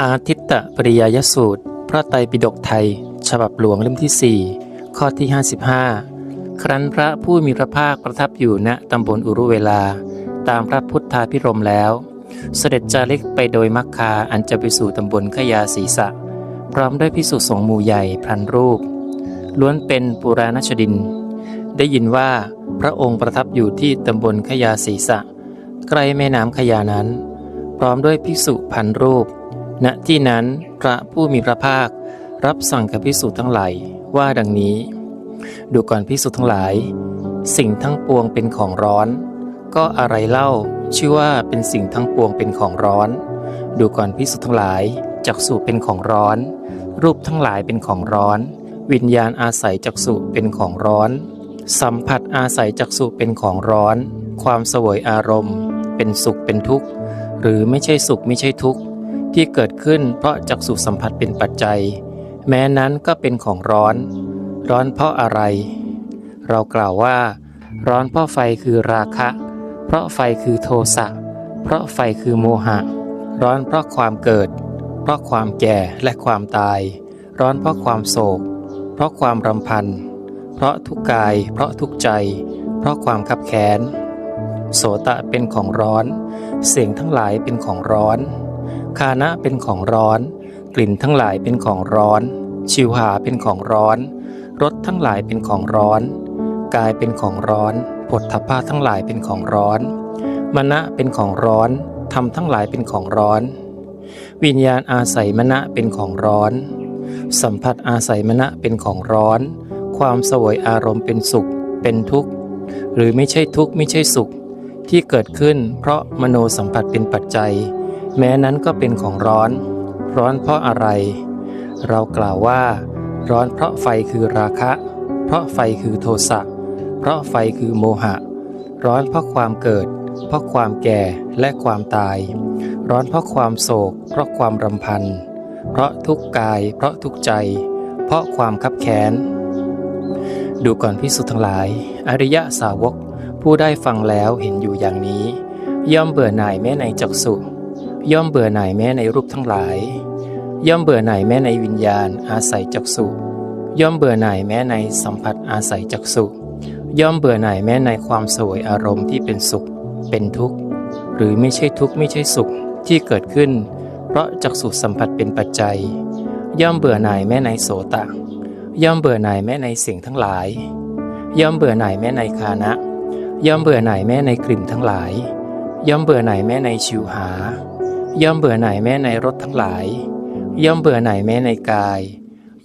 อาทิตตปริยยสูตร พระไตรปิฎกไทย ฉบับหลวงเล่มที่ 4 ข้อที่ 55 ครั้นพระผู้มีพระภาคประทับอยู่ณตำบลอุรุเวลา ตามพระพุทธาพิรมแล้ว เสด็จจาริกไปโดยมักคาอันจะไปสู่ตำบลขยาศีสะ พร้อมด้วยพิสุสงฆ์หมู่ใหญ่พันรูป ล้วนเป็นปุราณชดิน ได้ยินว่าพระองค์ประทับอยู่ที่ตำบลขยาศีสะ ใกล้แม่น้ำขยานั้น พร้อมด้วยภิกษุพันรูป ณที่นั้นพระผู้มีพระภาครับสั่งกับภิกษุทั้งหลายว่าดังนี้ ดูก่อนภิกษุทั้งหลาย สิ่งทั้งปวงเป็นของร้อน ก็อะไรเล่าชื่อว่าเป็นสิ่งทั้งปวงเป็นของร้อน ดูก่อนภิกษุทั้งหลายจักษุเป็นของร้อน รูปทั้งหลายเป็นของร้อน วิญญาณอาศัยจักษุเป็นของร้อน สัมผัสอาศัยจักษุเป็นของร้อน ความสวยอารมณ์ เป็นสุขเป็นทุกข์ หรือไม่ใช่สุขไม่ใช่ทุกข์ ที่เกิดขึ้นเพราะจักษุสัมผัสเป็นปัจจัย แม้นั้นก็เป็นของร้อน ร้อนเพราะอะไร เรากล่าวว่า ร้อนเพราะไฟคือราคะ เพราะไฟคือโทสะเพราะไฟคือโมหะ ร้อนเพราะความเกิด เพราะความแก่และความตาย ร้อนเพราะความโศก เพราะความรำพัน เพราะทุกกาย เพราะทุกใจ เพราะความขับแค้น โสตะเป็นของร้อน เสียงทั้งหลายเป็นของร้อน คานะเป็นของร้อน กลิ่นทั้งหลายเป็นของร้อน ชิวหาเป็นของร้อน รสทั้งหลายเป็นของร้อน กายเป็นของร้อนผลทพะทั้งหลายเป็นของร้อน มณะเป็นของร้อนธรรมทั้งหลายเป็นของร้อน วิญญาณอาศัยมณะเป็นของร้อน สัมผัสอาศัยมณะเป็นของร้อน ความสวยอารมณ์เป็นสุข เป็นทุกข์ หรือไม่ใช่ทุกข์ไม่ใช่สุข ที่เกิดขึ้นเพราะมโนสัมผัสเป็นปัจจัย แม้นั้นก็เป็นของร้อน ร้อนเพราะอะไร เรากล่าวว่า ร้อนเพราะไฟคือราคะ เพราะไฟคือโทสะเพราะไฟคือโมหะ ร้อนเพราะความเกิด เพราะความแก่และความตาย ร้อนเพราะความโศก เพราะความรำพัน เพราะทุกกาย เพราะทุกใจ เพราะความคับแค้นดูก่อนพิสุทั้งหลาย อริยะสาวก ผู้ได้ฟังแล้วเห็นอยู่อย่างนี้ ย่อมเบื่อหน่ายแม้ในจักสุย่อมเบื่อหน่ายแม้ในรูปทั้งหลาย ย่อมเบื่อหน่ายแม้ในวิญญาณอาศัยจักสุย่อมเบื่อหน่ายแม้ในสัมผัสอาศัยจักสุย่อมเบื่อหน่ายแม้ในความสวยอารมณ์ที่เป็นสุข เป็นทุกข์ หรือไม่ใช่ทุกข์ไม่ใช่สุขที่เกิดขึ้น เพราะจักสุสัมผัสเป็นปัจจัย ย่อมเบื่อหน่ายแม้ในโสตะย่อมเบื่อหน่ายแม้ในสิ่งทั้งหลาย ย่อมเบื่อหน่ายแม้ในคานะ ย่อมเบื่อหน่ายแม้ในกลิ่นทั้งหลาย ย่อมเบื่อหน่ายแม้ในชิวหา ย่อมเบื่อหน่ายแม้ในรสทั้งหลาย ย่อมเบื่อหน่ายแม้ในกาย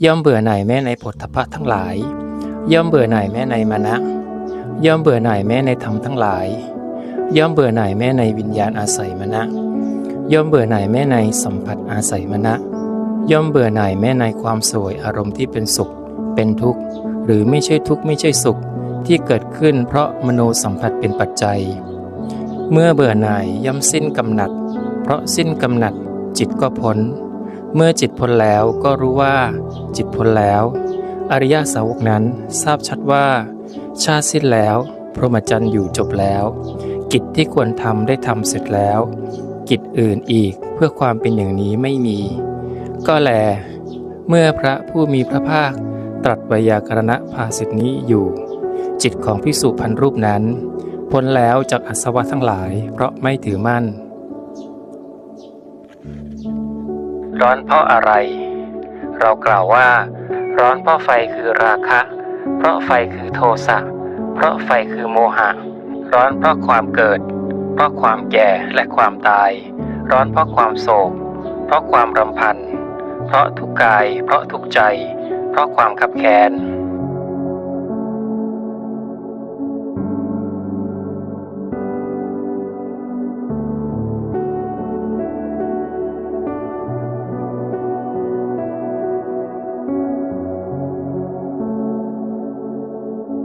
ย่อมเบื่อหน่ายแม้ในผลทพะทั้งหลาย ย่อมเบื่อหน่ายแม้ในมณะย่อมเบื่อหน่ายแม้ในธรรมทั้งหลาย ย่อมเบื่อหน่ายแม้ในวิญญาณอาศัยมณะย่อมเบื่อหน่ายแม้ในสัมผัสอาศัยมณะย่อมเบื่อหน่ายแม้ในความสวยอารมณ์ที่เป็นสุข เป็นทุกข์ หรือไม่ใช่ทุกข์ไม่ใช่สุข ที่เกิดขึ้นเพราะมโนสัมผัสเป็นปัจจัย เมื่อเบื่อหน่ายย่อมสิ้นกำหนัด เพราะสิ้นกำหนัดจิตก็พ้น เมื่อจิตพ้นแล้วก็รู้ว่า จิตพ้นแล้ว อริยสาวกนั้นทราบชัดว่า ชาติสิ้นแล้ว พรหมจรรย์อยู่จบแล้ว กิจที่ควรทำได้ทำเสร็จแล้ว กิจอื่นอีกเพื่อความเป็นอย่างนี้ไม่มี ก็แล เมื่อพระผู้มีพระภาคตรัสไวยากรณภาสิทนี้อยู่ จิตของพิสุพันรูปนั้น พ้นแล้วจากอาสวะทั้งหลาย เพราะไม่ถือมั่น ร้อนเพราะอะไร เรากล่าวว่า ร้อนเพราะไฟคือราคะ เพราะไฟคือโทสะเพราะไฟคือโมหะ ร้อนเพราะความเกิด เพราะความแก่และความตาย ร้อนเพราะความโศก เพราะความรำพัน เพราะทุกกาย เพราะทุกใจ เพราะความขับแค้น